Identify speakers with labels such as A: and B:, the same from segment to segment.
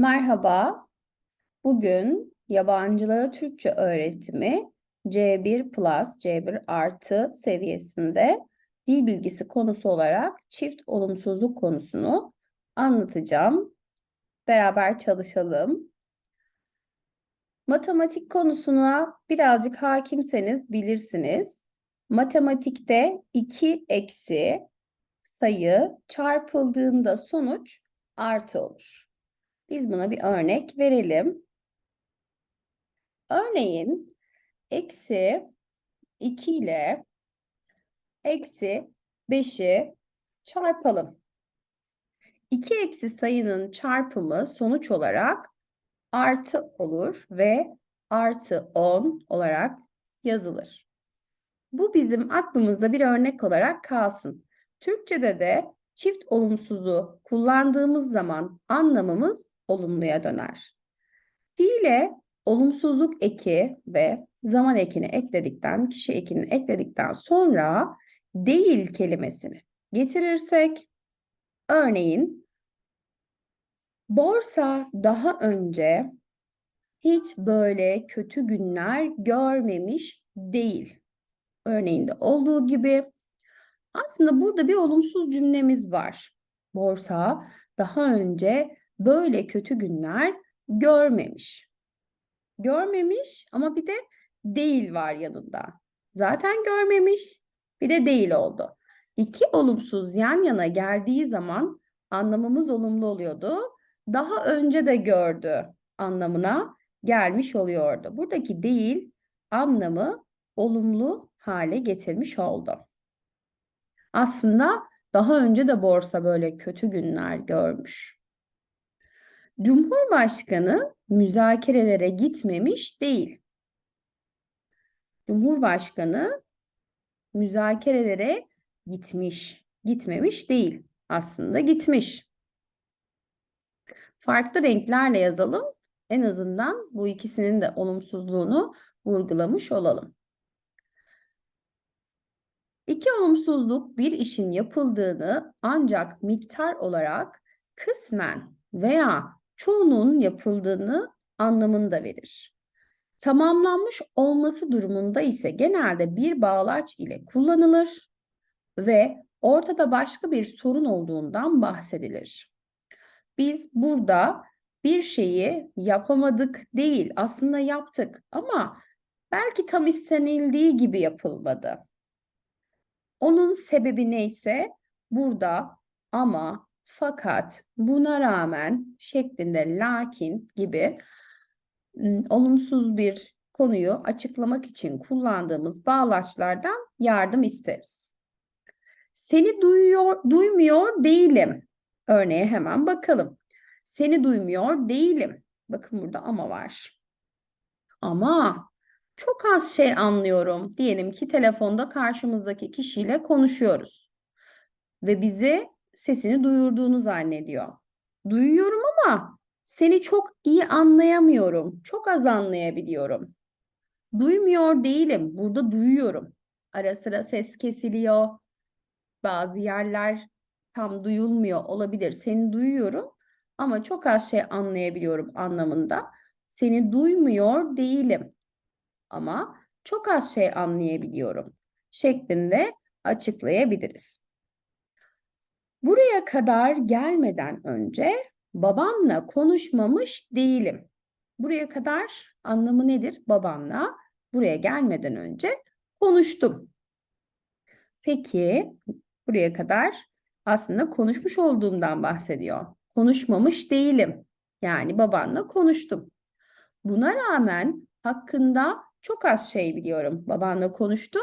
A: Merhaba. Bugün yabancılara Türkçe öğretimi C1 Plus, C1 artı seviyesinde dil bilgisi konusu olarak çift olumsuzluk konusunu anlatacağım. Beraber çalışalım. Matematik konusuna birazcık hakimseniz bilirsiniz. Matematikte 2 eksi sayı çarpıldığında sonuç artı olur. Biz buna bir örnek verelim. Örneğin eksi 2 ile eksi 5'i çarpalım. 2 eksi sayının çarpımı sonuç olarak artı olur ve artı 10 olarak yazılır. Bu bizim aklımızda bir örnek olarak kalsın. Türkçe'de de çift olumsuzu kullandığımız zaman anlamımız olumluya döner. Fiile olumsuzluk eki ve zaman ekini ekledikten, kişi ekini ekledikten sonra değil kelimesini getirirsek, örneğin borsa daha önce hiç böyle kötü günler görmemiş değil. Örneğinde olduğu gibi aslında burada bir olumsuz cümlemiz var. Borsa daha önce böyle kötü günler görmemiş. Görmemiş ama bir de değil var yanında. Zaten görmemiş, bir de değil oldu. İki olumsuz yan yana geldiği zaman anlamımız olumlu oluyordu. Daha önce de gördü anlamına gelmiş oluyordu. Buradaki değil anlamı olumlu hale getirmiş oldu. Aslında daha önce de borsa böyle kötü günler görmüş. Cumhurbaşkanı müzakerelere gitmemiş değil. Cumhurbaşkanı müzakerelere gitmiş, gitmemiş değil. Aslında gitmiş. Farklı renklerle yazalım. En azından bu ikisinin de olumsuzluğunu vurgulamış olalım. İki olumsuzluk bir işin yapıldığını ancak miktar olarak kısmen veya çoğunun yapıldığını anlamını verir. Tamamlanmış olması durumunda ise genelde bir bağlaç ile kullanılır ve ortada başka bir sorun olduğundan bahsedilir. Biz burada bir şeyi yapamadık değil, aslında yaptık ama belki tam istenildiği gibi yapılmadı. Onun sebebi neyse burada ama fakat, buna rağmen şeklinde lakin gibi olumsuz bir konuyu açıklamak için kullandığımız bağlaçlardan yardım isteriz. Seni duyuyor, duymuyor değilim. Örneğe hemen bakalım. Seni duymuyor değilim. Bakın burada ama var. Ama çok az şey anlıyorum. Diyelim ki telefonda karşımızdaki kişiyle konuşuyoruz. Ve bizi sesini duyurduğunu zannediyor. Duyuyorum ama seni çok iyi anlayamıyorum. Çok az anlayabiliyorum. Duymuyor değilim. Burada duyuyorum. Ara sıra ses kesiliyor. Bazı yerler tam duyulmuyor olabilir. Seni duyuyorum ama çok az şey anlayabiliyorum anlamında. Seni duymuyor değilim ama çok az şey anlayabiliyorum şeklinde açıklayabiliriz. Buraya kadar gelmeden önce babanla konuşmamış değilim. Buraya kadar anlamı nedir? Babanla buraya gelmeden önce konuştum. Peki buraya kadar aslında konuşmuş olduğumdan bahsediyor. Konuşmamış değilim. Yani babanla konuştum. Buna rağmen hakkında çok az şey biliyorum. Babanla konuştum.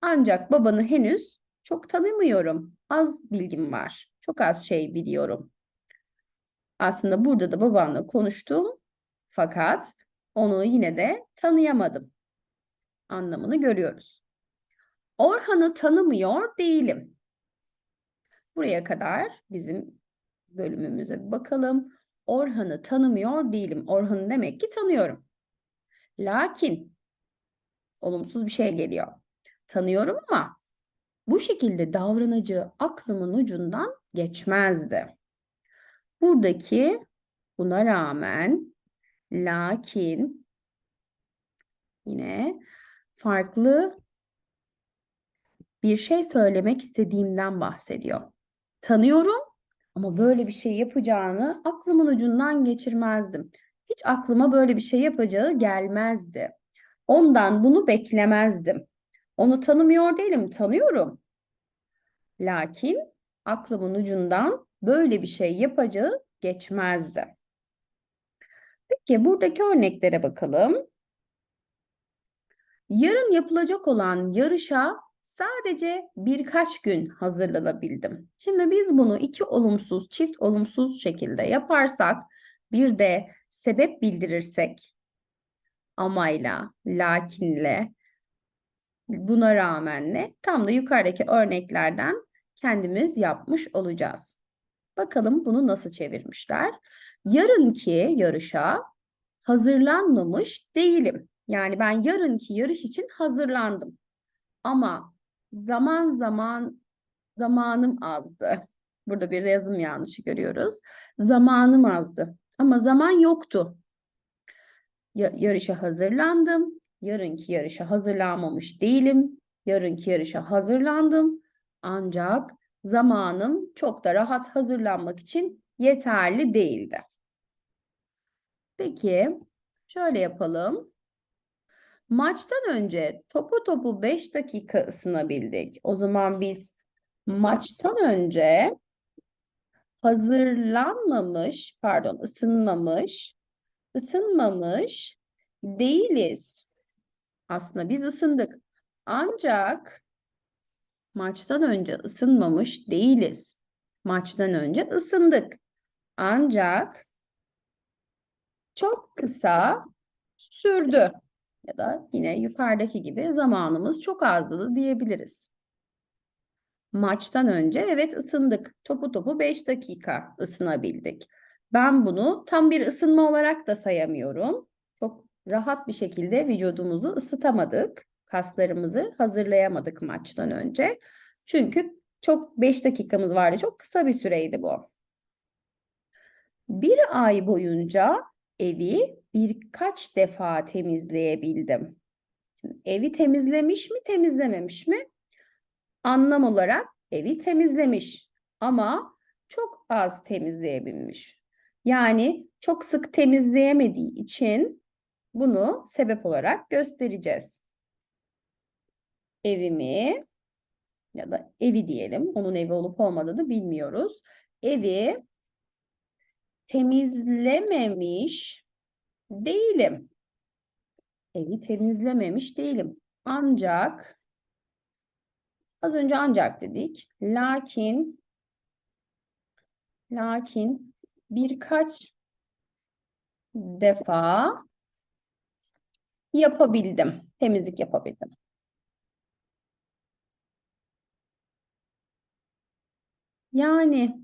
A: Ancak babanı henüz çok tanımıyorum. Az bilgim var. Çok az şey biliyorum. Aslında burada da babamla konuştum. Fakat onu yine de tanıyamadım. Anlamını görüyoruz. Orhan'ı tanımıyor değilim. Buraya kadar bizim bölümümüze bir bakalım. Orhan'ı tanımıyor değilim. Orhan'ı demek ki tanıyorum. Lakin olumsuz bir şey geliyor. Tanıyorum ama bu şekilde davranacağı aklımın ucundan geçmezdi. Buradaki buna rağmen, lakin yine farklı bir şey söylemek istediğimden bahsediyor. Tanıyorum ama böyle bir şey yapacağını aklımın ucundan geçirmezdim. Hiç aklıma böyle bir şey yapacağı gelmezdi. Ondan bunu beklemezdim. Onu tanımıyor değilim, tanıyorum. Lakin aklımın ucundan böyle bir şey yapacağı geçmezdi. Peki buradaki örneklere bakalım. Yarın yapılacak olan yarışa sadece birkaç gün hazırlanabildim. Şimdi biz bunu iki olumsuz, çift olumsuz şekilde yaparsak bir de sebep bildirirsek amayla, lakinle, buna rağmenle tam da yukarıdaki örneklerden kendimiz yapmış olacağız. Bakalım bunu nasıl çevirmişler. Yarınki yarışa hazırlanmamış değilim. Yani ben yarınki yarış için hazırlandım. Ama zaman zaman zamanım azdı. Burada bir yazım yanlışı görüyoruz. Zamanım azdı. Ama zaman yoktu. Ya, yarışa hazırlandım. Yarınki yarışa hazırlanmamış değilim. Yarınki yarışa hazırlandım. Ancak zamanım çok da rahat hazırlanmak için yeterli değildi. Peki şöyle yapalım. Maçtan önce topu topu 5 dakika ısınabildik. O zaman biz maçtan önce hazırlanmamış, pardon ısınmamış, ısınmamış değiliz. Aslında biz ısındık. Ancak maçtan önce ısınmamış değiliz. Maçtan önce ısındık. Ancak çok kısa sürdü. Ya da yine yukarıdaki gibi zamanımız çok azdı diyebiliriz. Maçtan önce evet ısındık. Topu topu 5 dakika ısınabildik. Ben bunu tam bir ısınma olarak da sayamıyorum. Rahat bir şekilde vücudumuzu ısıtamadık. Kaslarımızı hazırlayamadık maçtan önce. Çünkü çok 5 dakikamız vardı. Çok kısa bir süreydi bu. Bir ay boyunca evi birkaç defa temizleyebildim. Evi temizlemiş mi, temizlememiş mi? Anlam olarak evi temizlemiş ama çok az temizleyebilmiş. Yani çok sık temizleyemediği için bunu sebep olarak göstereceğiz. Evimi ya da evi diyelim. Onun evi olup olmadığını bilmiyoruz. Evi temizlememiş değilim. Evi temizlememiş değilim. Ancak az önce ancak dedik. Lakin lakin birkaç defa yapabildim. Temizlik yapabildim. Yani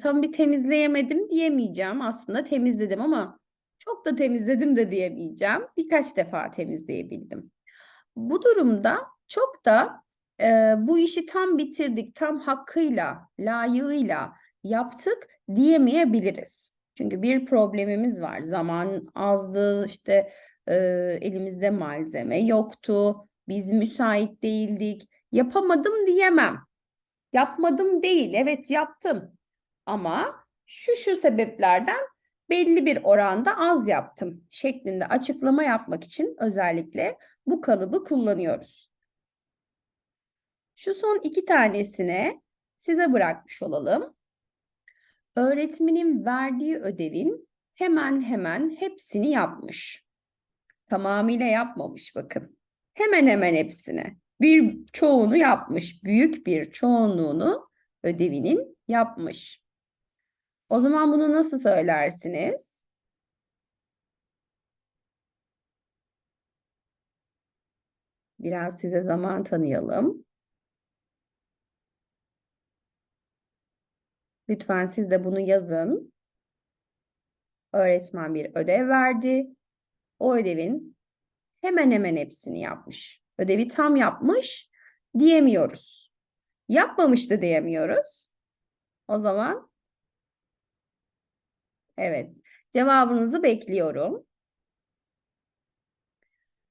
A: tam bir temizleyemedim diyemeyeceğim. Aslında temizledim ama çok da temizledim de diyemeyeceğim. Birkaç defa temizleyebildim. Bu durumda çok da e, bu işi tam bitirdik, tam hakkıyla, layığıyla yaptık diyemeyebiliriz. Çünkü bir problemimiz var. Zaman azdı, işte e, elimizde malzeme yoktu, biz müsait değildik. Yapamadım diyemem. Yapmadım değil, evet yaptım. Ama şu şu sebeplerden belli bir oranda az yaptım şeklinde açıklama yapmak için özellikle bu kalıbı kullanıyoruz. Şu son iki tanesine size bırakmış olalım. Öğretmenin verdiği ödevin hemen hemen hepsini yapmış. Tamamıyla yapmamış bakın. Hemen hemen hepsini. Bir çoğunu yapmış. Büyük bir çoğunluğunu ödevinin yapmış. O zaman bunu nasıl söylersiniz? Biraz size zaman tanıyalım. Lütfen siz de bunu yazın. Öğretmen bir ödev verdi. O ödevin hemen hemen hepsini yapmış. Ödevi tam yapmış diyemiyoruz. Yapmamış da diyemiyoruz. O zaman Evet. Cevabınızı bekliyorum.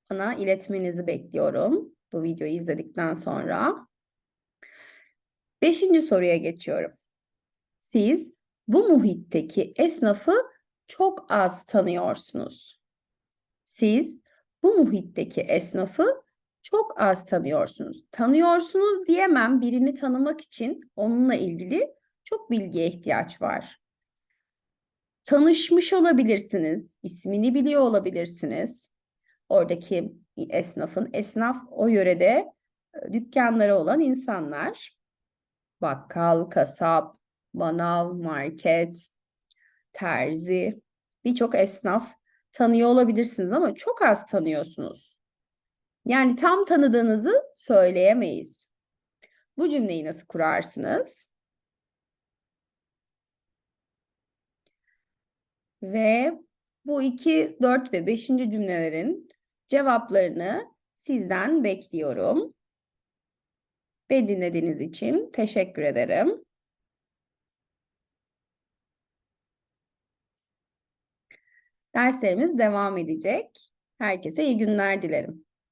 A: Bana iletmenizi bekliyorum bu videoyu izledikten sonra. Beşinci soruya geçiyorum. Siz bu muhitteki esnafı çok az tanıyorsunuz. Siz bu muhitteki esnafı çok az tanıyorsunuz. Tanıyorsunuz diyemem birini tanımak için onunla ilgili çok bilgiye ihtiyaç var. Tanışmış olabilirsiniz, ismini biliyor olabilirsiniz. Oradaki esnafın, esnaf o yörede e, dükkanları olan insanlar. Bakkal, kasap, manav, market, terzi, birçok esnaf tanıyor olabilirsiniz ama çok az tanıyorsunuz. Yani tam tanıdığınızı söyleyemeyiz. Bu cümleyi nasıl kurarsınız? Ve bu iki, dört ve beşinci cümlelerin cevaplarını sizden bekliyorum. Beni dinlediğiniz için teşekkür ederim. Derslerimiz devam edecek. Herkese iyi günler dilerim.